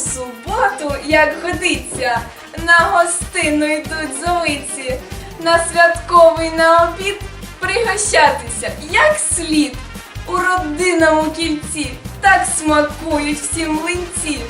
суботу, як годиться, на гостину йдуть зовиці, на святковий на обід пригощатися, як слід. У родинному кільці так смакують всі млинці.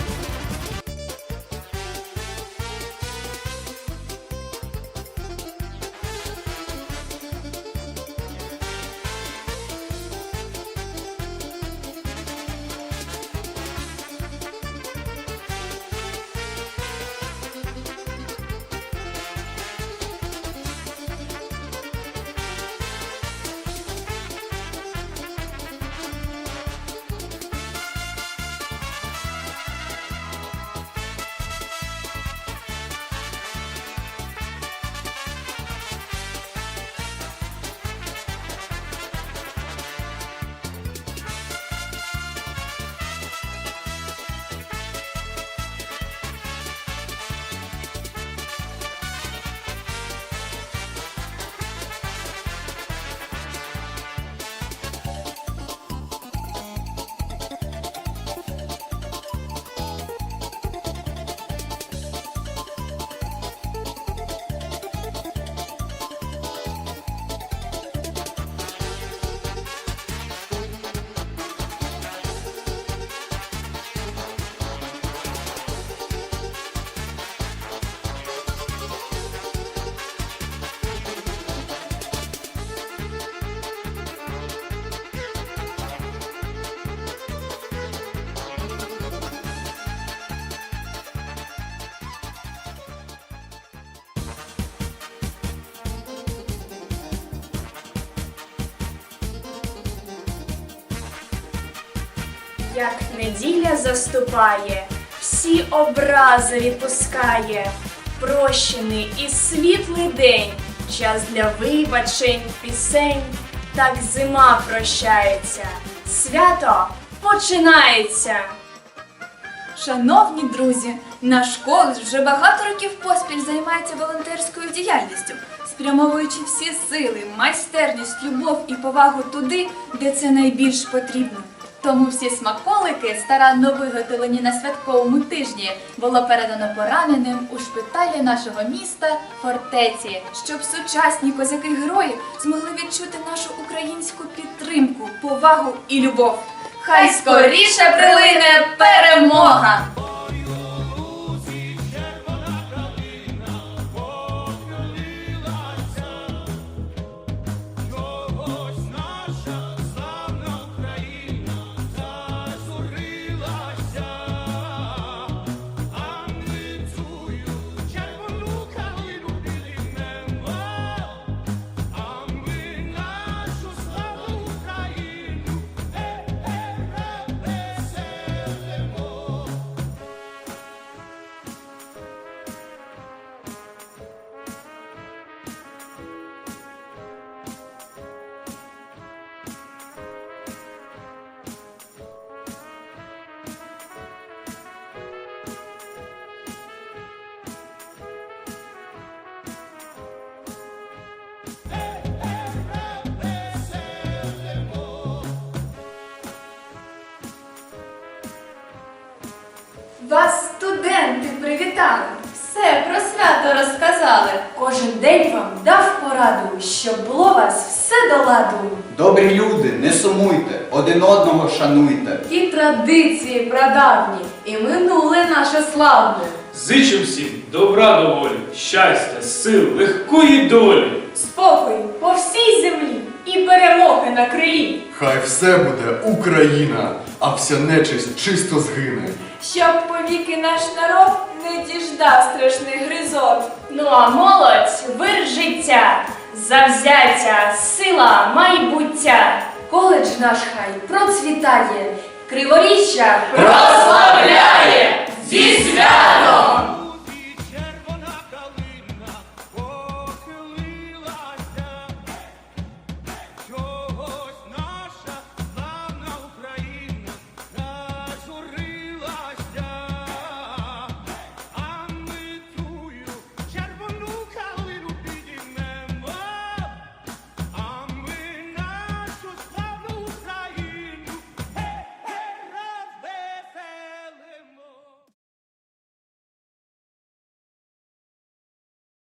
Як неділя заступає, всі образи відпускає, прощений і світлий день, час для вибачень, пісень, так зима прощається, свято починається. Шановні друзі, наш коледж вже багато років поспіль займається волонтерською діяльністю, спрямовуючи всі сили, майстерність, любов і повагу туди, де це найбільш потрібно. Тому всі смаколики, старанно виготовлені на святковому тижні, було передано пораненим у шпиталі нашого міста фортеці, щоб сучасні козаки-герої змогли відчути нашу українську підтримку, повагу і любов. Хай скоріше прилине перемога! Вас студенти привітали, все про свято розказали. Кожен день вам дав пораду, щоб було вас все до ладу. Добрі люди, не сумуйте, один одного шануйте. Ті традиції прадавні і минуле наше славне. Зичу всім добра доволі, щастя, сил, легкої долі. Спокій по всій землі і перемоги на крилі. Хай все буде Україна, а вся нечисть чисто згине. Щоб повіки наш народ не діждав страшних гризот. Ну а молодь вир життя, завзяття, сила майбуття. Коледж наш хай процвітає, криворіжжя Прославляє зі святом!